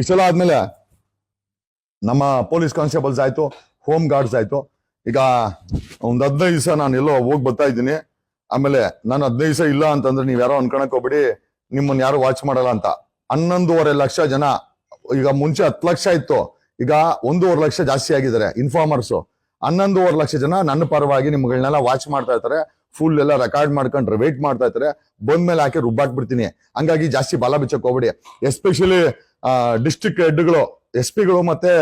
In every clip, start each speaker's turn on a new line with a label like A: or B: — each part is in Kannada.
A: ಇಷ್ಟೆಲ್ಲ ಆದ್ಮೇಲೆ ನಮ್ಮ ಪೊಲೀಸ್ ಕಾನ್ಸ್ಟೇಬಲ್ಸ್ ಆಯ್ತು, ಹೋಮ್ ಗಾರ್ಡ್ಸ್ ಆಯ್ತು. ಈಗ ಒಂದ್ ಹದಿನೈದು ದಿವಸ ನಾನು ಎಲ್ಲೋ ಹೋಗಿ ಬರ್ತಾ ಇದ್ದೀನಿ. ಆಮೇಲೆ ನಾನು ಹದಿನೈದು ದಿವಸ ಇಲ್ಲ ಅಂತಂದ್ರೆ ನೀವು ಯಾರೋ ಅನ್ಕೊಳಕ್ ಹೋಗ್ಬಿಡಿ ನಿಮ್ಮನ್ನ ಯಾರು ವಾಚ್ ಮಾಡಲ್ಲ ಅಂತ. ಹನ್ನೊಂದೂವರೆ ಲಕ್ಷ ಜನ, ಈಗ ಮುಂಚೆ ಹತ್ತು ಲಕ್ಷ ಇತ್ತು, ಈಗ ಒಂದೂವರೆ ಲಕ್ಷ ಜಾಸ್ತಿ ಆಗಿದ್ದಾರೆ ಇನ್ಫಾರ್ಮರ್ಸ್ ಹನ್ನೊಂದೂವರೆ ಲಕ್ಷ ಜನ ನನ್ನ ಪರವಾಗಿ ನಿಮ್ಗಳನ್ನೆಲ್ಲ ವಾಚ್ ಮಾಡ್ತಾ ಇರ್ತಾರೆ. ಫುಲ್ ಎಲ್ಲ ರೆಕಾರ್ಡ್ ಮಾಡ್ಕೊಂಡ್ರೆ ವೇಟ್ ಮಾಡ್ತಾ ಇರ್ತಾರೆ, ಬಂದ್ಮೇಲೆ ಹಾಕಿ ರುಬ್ಬಾಕ್ಬಿಡ್ತೀನಿ. ಹಂಗಾಗಿ ಜಾಸ್ತಿ ಬಲ ಬಿಚ್ಚಕ್ ಹೋಗ್ಬೇಡಿ. ಎಸ್ಪೆಷಲಿ ಡಿಸ್ಟಿಕ್ ಹೆಡ್ಗಳು ಎಸ್ ಪಿಗಳು ಮತ್ತೆ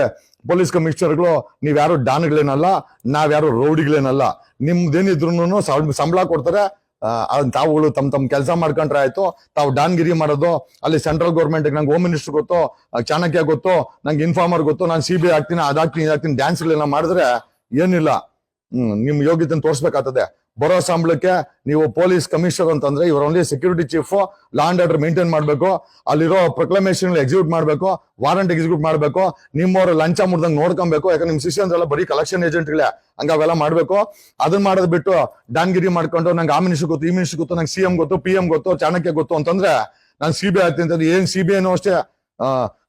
A: ಪೊಲೀಸ್ ಕಮಿಷನರ್ಗಳು ನೀವ್ಯಾರು ಡಾನ್ಗಳೇನಲ್ಲ ನಾವ್ಯಾರು ರೌಡಿಗಳೇನಲ್ಲ ನಿಮ್ದೇನಿದ್ರು ಸಂಬಳ ಕೊಡ್ತಾರೆ. ತಾವುಗಳು ತಮ್ಮ ತಮ್ಮ ಕೆಲಸ ಮಾಡ್ಕೊಂಡ್ರೆ ಆಯ್ತು. ತಾವು ಡಾನ್ಗಿರಿ ಮಾಡೋದು, ಅಲ್ಲಿ ಸೆಂಟ್ರಲ್ ಗೌರ್ಮೆಂಟ್ ನಂಗೆ ಹೋಮ್ ಮಿನಿಸ್ಟರ್ ಗೊತ್ತು ಚಾಣಕ್ಯ ಗೊತ್ತು, ನಂಗೆ ಇನ್ಫಾರ್ಮರ್ ಗೊತ್ತು, ನಾನು ಸಿ ಬಿ ಆಗ್ತೀನಿ, ಅದಾಗ್ತೀನಿ, ಇದಾಗ್ತೀನಿ ಡ್ಯಾನ್ಸ್ಗಳೆಲ್ಲ ಮಾಡಿದ್ರೆ ಏನಿಲ್ಲ. ನಿಮ್ಮ ನಿಮ್ ಯೋಗ್ಯತೆ ತೋರಿಸ್ಬೇಕಾಗ್ತದೆ. ಬರೋ ಸಂಬಳಕ್ಕೆ ನೀವು ಪೊಲೀಸ್ ಕಮಿಷನರ್ ಅಂತಂದ್ರೆ ಇವ್ರ only security chief and order maintain ಮಾಡಬೇಕು. ಅಲ್ಲಿರೋ ಪ್ರೊಕ್ಲಮೇಷನ್ ಎಕ್ಸಿಕ್ಯೂಟ್ ಮಾಡಬೇಕು ವಾರಂಟ್ ಎಕ್ಸಿಕ್ಯೂಟ್ ಮಾಡ್ಬೇಕು. ನಿಮ್ಮವ್ರ ಲಂಚ ಮುಡ್ದಂಗೆ ನೋಡ್ಕೊಬೇಕು. ಯಾಕಂದ್ರೆ ನಿಮ್ ಶಿಷ್ಯಂದ್ರೆಲ್ಲ ಬರೀ ಕಲೆಕ್ಷನ್ ಏಜೆಂಟ್ಗಳೇ ಹಂಗ ಅವೆಲ್ಲ ಮಾಡ್ಬೇಕು. ಅದನ್ನ ಮಾಡೋದ್ ಬಿಟ್ಟು ಡಾನ್ಗಿರಿ ಮಾಡ್ಕೊಂಡು ನಂಗೆ ಆ ಮಿನಿಷ್ ಗೊತ್ತು, ಈ ಮಿನಿಷ್ ಗೊತ್ತು, ನಂಗೆ ಸಿ ಎಂ ಗೊತ್ತು ಪಿ ಎಂ ಗೊತ್ತು, ಚಾಣಕ್ಯ ಗೊತ್ತು ಅಂತಂದ್ರೆ ನಾನು ಸಿ ಬಿ ಐ ಆಗ್ತೀನಿ ಅಂತಂದ್ರೆ ಏನ್ ಸಿ ಬಿ ಐನೂ ಅಷ್ಟೇ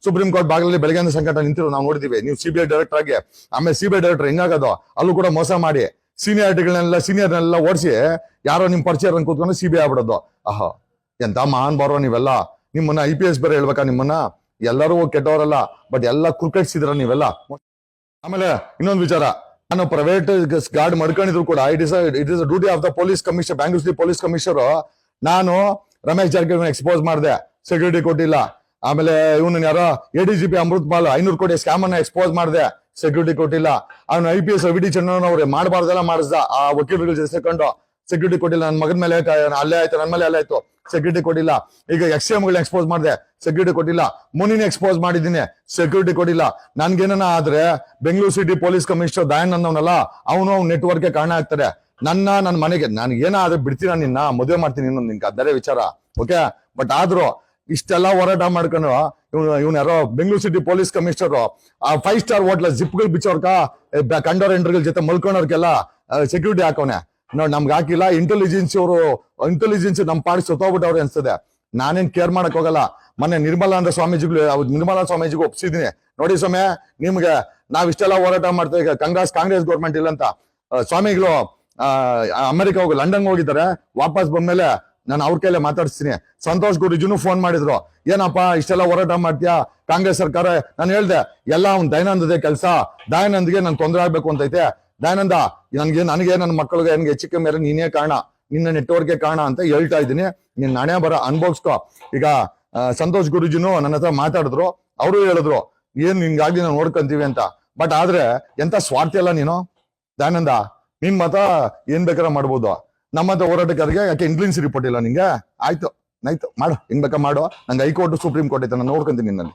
A: ಸುಪ್ರೀಂ ಕೋರ್ಟ್ ಬಾಗಿಲಲ್ಲಿ ಬೆಳಗ್ಗೆ ಸಂಕಟ ನಿಂತಿರೋ ನಾವು ನೋಡಿದೀವಿ. ನೀವು ಸಿ ಬಿ ಐ ಡೈರೆಕ್ಟರ್ ಆಗಿ, ಆಮೇಲೆ ಸಿ ಬಿ ಐ ಡೈರೆಕ್ಟರ್ ಹೆಂಗಾಗೋದು, ಅಲ್ಲೂ ಕೂಡ ಮೋಸ ಮಾಡಿ. ಸೀನಿಯಾರಿಟಿಗಳನ್ನೆಲ್ಲ, ಸೀನಿಯರ್ನೆಲ್ಲ ಓಡಿಸಿ ಯಾರೋ ನಿಮ್ ಪರಿಚಯ ಕೂತ್ಕೊಂಡು ಸಿ ಬಿ ಆಗ್ಬಿಡೋದು. ಆಹಾ, ಎಂತ ಮಹಾನ್ ಬಾರೋ ನೀವೆಲ್ಲ. ನಿಮ್ಮನ್ನ ಐ ಪಿ ಎಸ್ ಬೇರೆ ಹೇಳ್ಬೇಕಾ ನಿಮ್ಮನ್ನ? ಎಲ್ಲರೂ ಕೆಟ್ಟವರಲ್ಲ, ಬಟ್ ಎಲ್ಲ ಕ್ರಿಕೆಟ್ಸ್ ಇದ್ರ ನೀವೆಲ್ಲ? ಆಮೇಲೆ ಇನ್ನೊಂದು ವಿಚಾರ. ನಾನು ಪ್ರೈವೇಟ್ ಗಾರ್ಡ್ ಮಡ್ಕೊಂಡಿದ್ರು ಕೂಡ it is it is duty of the police commission Bangalore city police commissioner ನಾನು ರಮೇಶ್ ಜಾರಕಿಹೊಳಿ ಎಕ್ಸ್ಪೋಸ್ ಮಾಡಿದೆ. ಸೆಕ್ಯೂರಿಟಿ ಕೊಟ್ಟಿಲ್ಲ. ಆಮೇಲೆ ಇವನು ಯಾರೋ A D G P Amrit Paul ಐನೂರು ಕೋಟಿ ಸ್ಕ್ಯಾಮ್ ಅನ್ನ ಎಕ್ಸ್ಪೋಸ್ ಮಾಡಿದೆ. ಸೆಕ್ಯೂರಿಟಿ ಕೊಟ್ಟಿಲ್ಲ. ಅವನು I P S D Chandran ಅವ್ರೆ ಮಾಡಬಾರ್ದೆಲ್ಲ ಮಾಡಿಸ್ದ. ಆ ವಕೀಲರುಗಳ ಜೊತೆ ಸೇರ್ಕೊಂಡು ಸೆಕ್ಯೂರಿಟಿ ಕೊಟ್ಟಿಲ್ಲ. ನನ್ನ ಮಗನ ಮೇಲೆ ಅಲ್ಲೇ ಆಯ್ತು ನನ್ನ ಮೇಲೆ ಅಲ್ಲೇ ಆಯ್ತು. ಸೆಕ್ಯೂರಿಟಿ ಕೊಟ್ಟಿಲ್ಲ. ಈಗ ಎಕ್ಸ್ ಗಳನ್ನ ಎಕ್ಸ್ಪೋಸ್ ಮಾಡಿದೆ. ಸೆಕ್ಯೂರಿಟಿ ಕೊಟ್ಟಿಲ್ಲ. ಮುನಿನ ಎಕ್ಸ್ಪೋಸ್ ಮಾಡಿದ್ದೀನಿ. ಸೆಕ್ಯೂರಿಟಿ ಕೊಟ್ಟಿಲ್ಲ. ನನ್ಗೇನ ಆದ್ರೆ Bengaluru city police commissioner Dayan ಅನ್ನೋನಲ್ಲ, ಅವನು ನೆಟ್ವರ್ಕ್ ಕಾರಣ ಆಗ್ತಾರೆ. ನನ್ನ ನನ್ನ ಮನೆಗೆ ನಾನು ಏನಾದ್ರೆ ಬಿಡ್ತೀನ ನಿನ್ನ? ಮದುವೆ ಮಾಡ್ತೀನಿ ಇನ್ನೊಂದು ನಿನ್ಗೆ ಅದರೆ ವಿಚಾರ. ಓಕೆ ಬಟ್ ಆದ್ರೂ ಇಷ್ಟೆಲ್ಲ ಹೋರಾಟ ಮಾಡ್ಕೊಂಡು ಇವ್ನು ಯಾರೋ ಬೆಂಗಳೂರು ಸಿಟಿ ಪೊಲೀಸ್ ಕಮಿಷನರ್ ಆ ಫೈವ್ ಸ್ಟಾರ್ ಹೋಟ್ಲ ಜಿಪ್ಗಳು ಬಿಚ್ಚೋರ್ಕ ಕಂಡೋರ್ ಎಂಟ್ರಗಳ ಜೊತೆ ಮಲ್ಕೊಂಡವ್ರಿಗೆಲ್ಲ ಸೆಕ್ಯೂರಿಟಿ ಹಾಕೋನೆ ನೋಡಿ ನಮ್ಗೆ ಹಾಕಿಲ್ಲ ಇಂಟೆಲಿಜೆನ್ಸಿ ಅವರು ಇಂಟೆಲಿಜೆನ್ಸ್ ನಮ್ಮ ಪಾಡಿ ಸತ್ತೋಗ್ಬಿಟ್ಟವ್ರೆ ಅನ್ಸ್ತದೆ. ನಾನೇನ್ ಕೇರ್ ಮಾಡಕ್ ಹೋಗಲ್ಲ. ಮೊನ್ನೆ ನಿರ್ಮಲಾನಂದ ಸ್ವಾಮೀಜಿಗಳು ನಿರ್ಮಲಾ ಸ್ವಾಮೀಜಿಗೂ ಒಪ್ಸಿದೀನಿ. ನೋಡಿ ಸ್ವಾಮಿ, ನಿಮ್ಗೆ ನಾವ್ ಇಷ್ಟೆಲ್ಲ ಹೋರಾಟ ಮಾಡ್ತೇವೆ ಕಾಂಗ್ರೆಸ್ ಕಾಂಗ್ರೆಸ್ ಗೌರ್ಮೆಂಟ್ ಇಲ್ಲ ಅಂತ. ಸ್ವಾಮಿಗಳು ಅಮೆರಿಕ ಹೋಗಿ ಲಂಡನ್ ಹೋಗಿದ್ದಾರೆ, ವಾಪಸ್ ಬಂದ್ಮೇಲೆ ನಾನು ಅವ್ರ ಕೈಲೇ ಮಾತಾಡಿಸ್ತೀನಿ. ಸಂತೋಷ್ ಗುರುಜಿನೂ ಫೋನ್ ಮಾಡಿದ್ರು. ಏನಪ್ಪ, ಇಷ್ಟೆಲ್ಲ ಹೋರಾಟ ಮಾಡ್ತೀಯಾ? ಕಾಂಗ್ರೆಸ್ ಸರ್ಕಾರ, ನಾನು ಹೇಳ್ದೆ, ಎಲ್ಲ ಅವ್ನ್ ದಯಾನಂದದೇ ಕೆಲಸ. ದಯಾನಂದ್ಗೆ ನನ್ ತೊಂದರೆ ಆಗ್ಬೇಕು ಅಂತೈತೆ. ದಯಾನಂದ, ನನ್ಗೆ, ನನಗೆ, ನನ್ನ ಮಕ್ಕಳಿಗೆ ನನ್ಗೆ ಹೆಚ್ಚಿಗೆ ಮೇಲೆ ನೀನೇ ಕಾರಣ, ನಿನ್ನ ನೆಟ್ವರ್ಕ್ಗೆ ಕಾರಣ ಅಂತ ಹೇಳ್ತಾ ಇದ್ದೀನಿ. ನೀನ್ ನಾಣೆ ಬರ ಅನ್ಭೋಗ್ಸ್ಕೊ ಈಗ ಸಂತೋಷ್ ಗುರುಜಿನು ನನ್ನ ಹತ್ರ ಮಾತಾಡಿದ್ರು. ಅವರು ಹೇಳಿದ್ರು, ಏನ್ ನಿನ್ಗಾಗಿ ನಾವು ನೋಡ್ಕೊಂತೀವಿ ಅಂತ? ಬಟ್ ಆದ್ರೆ, ಎಂತ ಸ್ವಾರ್ಥಿ ಅಲ್ಲ ನೀನು? ದಯಾನಂದ, ನಿನ್ ಮತ ಏನ್ ಬೇಕಾರ ಮಾಡ್ಬೋದು. ನಮ್ಮಂತ ಹೋರಾಟಗಾರರಿಗೆ ಯಾಕೆ ಇಂಗ್ಲಿನ್ಸ್ ರಿಪೋರ್ಟ್ ಇಲ್ಲ ನಿಂಗೆ? ಆಯ್ತು ಆಯ್ತು, ಮಾಡು, ಹೆಂಗ್ ಬೇಕಾ ಮಾಡು. ನಂಗೆ ಹೈಕೋರ್ಟ್, ಸುಪ್ರೀಂ ಕೋರ್ಟ್ ಐತೆ, ನಾನು ನೋಡ್ಕೊಂತೀನಿ ನಿನ್ನಲ್ಲಿ.